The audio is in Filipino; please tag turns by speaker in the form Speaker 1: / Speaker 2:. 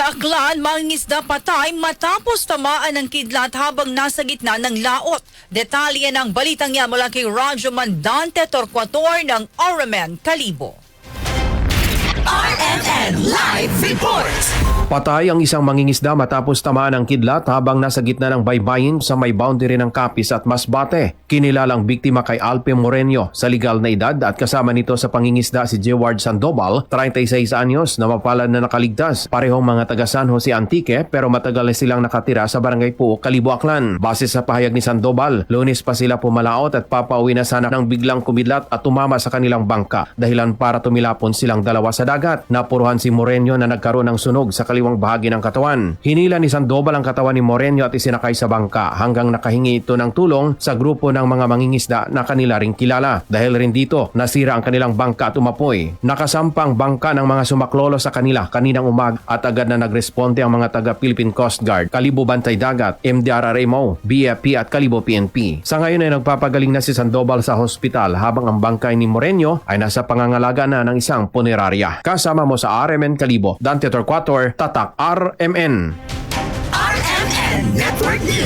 Speaker 1: Sa Aklan, mangingisda patay matapos tamaan ng kidlat habang nasa gitna ng laot. Detalye ng balitang yan mula kay Radyo Mandante Torquator ng Oramen, Kalibo.
Speaker 2: RMN Live Report!
Speaker 3: Patay ang isang mangingisda matapos tamaan ng kidlat habang nasa gitna ng baybayin sa may boundary ng Capiz at Masbate. Kinilalang biktima kay Alpe Moreno sa legal na edad at kasama nito sa pangingisda si Jeward Sandoval, 36 anyos na mapalad na nakaligtas. Parehong mga taga San Jose Antique pero matagal na silang nakatira sa barangay Puo, Kalibo, Aklan. Base sa pahayag ni Sandoval, lunes pa sila pumalaot at papauwi na sana nang biglang kumidlat at tumama sa kanilang bangka dahilan para tumilapon silang dalawa sa dagat. Napuruhan si Moreno na nagkaroon ng sunog sa kaliwang bahagi ng katawan. Hinila ni Sandoval ang katawan ni Moreno at isinakay sa bangka hanggang nakahingi ito ng tulong sa grupo ng mga mangingisda na kanila ring kilala. Dahil rin dito, nasira ang kanilang bangka at umapoy. Nakasampang bangka ng mga sumaklolo sa kanila kaninang umag at agad na nagresponde ang mga taga Philippine Coast Guard, Kalibo Bantay Dagat, MDRRMO, BFP at Kalibo PNP. Sa ngayon ay nagpapagaling na si Sandoval sa hospital habang ang bangkay ni Moreno ay nasa pangangalaga na ng isang punerarya. Kasama mo sa RMN Kalibo, Dante Torquator, Tatak RMN.
Speaker 2: RMN Network News!